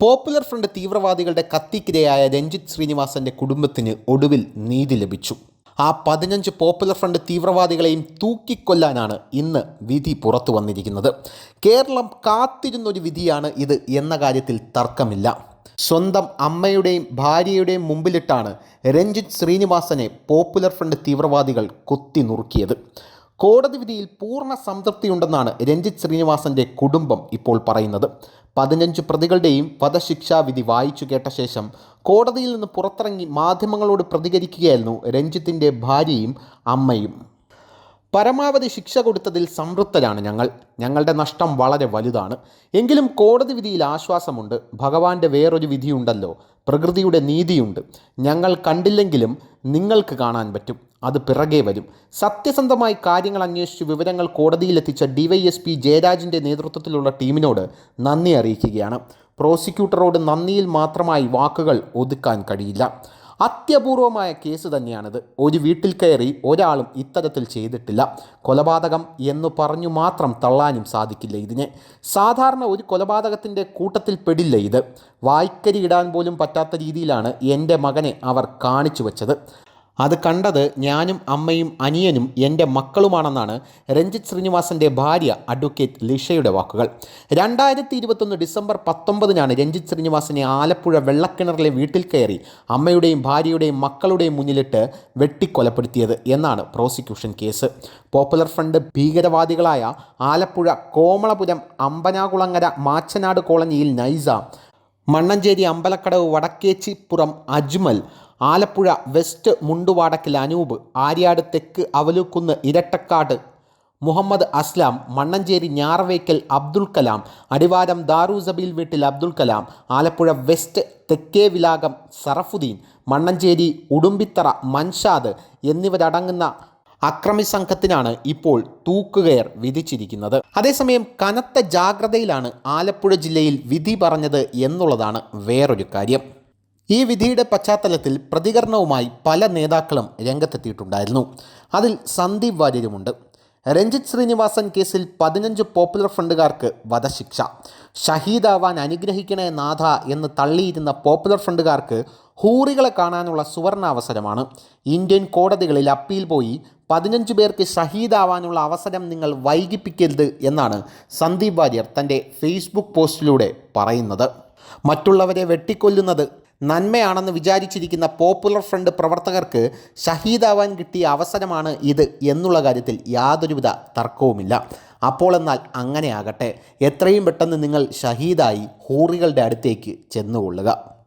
Popular front തീവ്രവാദികളുടെ കത്തിക്കിരയായ രഞ്ജിത്ത് ശ്രീനിവാസന്റെ കുടുംബത്തിന് ഒടുവിൽ നീതി ലഭിച്ചു. ആ പതിനഞ്ച് പോപ്പുലർ ഫ്രണ്ട് തീവ്രവാദികളെയും തൂക്കിക്കൊല്ലാനാണ് ഇന്ന് വിധി പുറത്തു വന്നിരിക്കുന്നത്. കേരളം കാത്തിരുന്നൊരു വിധിയാണ് ഇത് എന്ന കാര്യത്തിൽ തർക്കമില്ല. സ്വന്തം അമ്മയുടെയും ഭാര്യയുടെയും മുമ്പിലിട്ടാണ് രഞ്ജിത്ത് ശ്രീനിവാസനെ പോപ്പുലർ ഫ്രണ്ട് തീവ്രവാദികൾ കൊത്തി നുറുക്കിയത് കോടതി വിധിയിൽ പൂർണ സംതൃപ്തിയുണ്ടെന്നാണ് രഞ്ജിത് ശ്രീനിവാസന്റെ കുടുംബം ഇപ്പോൾ പറയുന്നത്. പതിനഞ്ച് പ്രതികളുടെയും വധശിക്ഷാവിധി വായിച്ചു കേട്ട ശേഷം കോടതിയിൽ നിന്ന് പുറത്തിറങ്ങി മാധ്യമങ്ങളോട് പ്രതികരിക്കുകയായിരുന്നു രഞ്ജിത്തിന്റെ ഭാര്യയും അമ്മയും. പരമാവധി ശിക്ഷ കൊടുത്തതിൽ സംതൃപ്തരാണ് ഞങ്ങൾ. ഞങ്ങളുടെ നഷ്ടം വളരെ വലുതാണ്. എങ്കിലും കോടതി വിധിയിൽ ആശ്വാസമുണ്ട്. ഭഗവാന്റെ വേറൊരു വിധിയുണ്ടല്ലോ. പ്രകൃതിയുടെ നീതിയുണ്ട്. ഞങ്ങൾ കണ്ടില്ലെങ്കിലും നിങ്ങൾക്ക് കാണാൻ പറ്റും. അത് പിറകെ വരും. സത്യസന്ധമായി കാര്യങ്ങൾ അന്വേഷിച്ച് വിവരങ്ങൾ കോടതിയിലെത്തിച്ച ഡിവൈഎസ്പി ജയരാജിന്റെ നേതൃത്വത്തിലുള്ള ടീമിനോട് നന്ദി അറിയിക്കുകയാണ്. പ്രോസിക്യൂട്ടറോട് നന്ദിയിൽ മാത്രമായി വാക്കുകൾ ഒതുക്കാൻ കഴിയില്ല. അത്യപൂർവമായ കേസ് തന്നെയാണിത്. ഒരു വീട്ടിൽ കയറി ഒരാളും ഇത്തരത്തിൽ ചെയ്തിട്ടില്ല. കൊലപാതകം എന്ന് പറഞ്ഞു മാത്രം തള്ളാനും സാധിക്കില്ല ഇതിനെ. സാധാരണ ഒരു കൊലപാതകത്തിന്റെ കൂട്ടത്തിൽ പെടില്ല ഇത്. വായ്ക്കരി ഇടാൻ പോലും പറ്റാത്ത രീതിയിലാണ് എന്റെ മകനെ അവർ കാണിച്ചു വച്ചത്. അത് കണ്ടത് ഞാനും അമ്മയും അനിയനും എന്റെ മക്കളുമാണെന്നാണ് രഞ്ജിത് ശ്രീനിവാസന്റെ ഭാര്യ അഡ്വക്കേറ്റ് ലിഷയുടെ വാക്കുകൾ. രണ്ടായിരത്തി ഇരുപത്തൊന്ന് ഡിസംബർ പത്തൊമ്പതിനാണ് രഞ്ജിത് ശ്രീനിവാസനെ ആലപ്പുഴ വെള്ളക്കിണറിലെ വീട്ടിൽ കയറി അമ്മയുടെയും ഭാര്യയുടെയും മക്കളുടെയും മുന്നിലിട്ട് വെട്ടിക്കൊലപ്പെടുത്തിയത് എന്നാണ് പ്രോസിക്യൂഷൻ കേസ്. പോപ്പുലർ ഫ്രണ്ട് ഭീകരവാദികളായ ആലപ്പുഴ കോമളപുരം അമ്പനാകുളങ്ങര മാച്ചനാട് കോളനിയിൽ നൈസ മണ്ണഞ്ചേരി അമ്പലക്കടവ് വടക്കേച്ചിപ്പുറം അജ്മൽ ആലപ്പുഴ വെസ്റ്റ് മുണ്ടുവാടക്കിൽ അനൂപ് ആര്യാട് തെക്ക് അവലുക്കുന്ന് ഇരട്ടക്കാട് മുഹമ്മദ് അസ്ലാം മണ്ണഞ്ചേരി ഞാറവേക്കൽ അബ്ദുൽ കലാം അടിവാരം ദാറുസബീൽ വീട്ടിൽ അബ്ദുൽ കലാം ആലപ്പുഴ വെസ്റ്റ് തെക്കേ വിലാകം സറഫുദ്ദീൻ മണ്ണഞ്ചേരി ഉടുമ്പിത്തറ മൻഷാദ് എന്നിവരടങ്ങുന്ന അക്രമി സംഘത്തിനാണ് ഇപ്പോൾ തൂക്കുകയർ വിധിച്ചിരിക്കുന്നത്. അതേസമയം കനത്ത ജാഗ്രതയിലാണ് ആലപ്പുഴ ജില്ലയിൽ വിധി പറഞ്ഞത് എന്നുള്ളതാണ് വേറൊരു കാര്യം. ഈ വിധിയുടെ പശ്ചാത്തലത്തിൽ പ്രതികരണവുമായി പല നേതാക്കളും രംഗത്തെത്തിയിട്ടുണ്ടായിരുന്നു. അതിൽ സന്ദീപ് വാര്യരുമുണ്ട്. രഞ്ജിത്ത് ശ്രീനിവാസൻ കേസിൽ പതിനഞ്ച് പോപ്പുലർ ഫ്രണ്ടുകാർക്ക് വധശിക്ഷ. ഷഹീദാവാൻ അനുഗ്രഹിക്കണേ നാഥ എന്ന് തള്ളിയിരുന്ന പോപ്പുലർ ഫ്രണ്ടുകാർക്ക് ഹൂറികളെ കാണാനുള്ള സുവർണാവസരമാണ്. ഇന്ത്യൻ കോടതികളിൽ അപ്പീൽ പോയി പതിനഞ്ച് പേർക്ക് ഷഹീദാവാനുള്ള അവസരം നിങ്ങൾ വൈകിപ്പിക്കരുത് എന്നാണ് സന്ദീപ് വാര്യർ തന്റെ ഫേസ്ബുക്ക് പോസ്റ്റിലൂടെ പറയുന്നത്. മറ്റുള്ളവരെ വെട്ടിക്കൊല്ലുന്നത് നന്മയാണെന്ന് വിചാരിച്ചിരിക്കുന്ന പോപ്പുലർ ഫ്രണ്ട് പ്രവർത്തകർക്ക് ഷഹീദാവാൻ കിട്ടിയ അവസരമാണ് ഇത് എന്നുള്ള കാര്യത്തിൽ യാതൊരുവിധ തർക്കവുമില്ല. അപ്പോൾ എന്നാൽ അങ്ങനെയാകട്ടെ. എത്രയും പെട്ടെന്ന് നിങ്ങൾ ഷഹീദായി ഹൂറികളുടെ അടുത്തേക്ക് ചെന്നുകൊള്ളുക.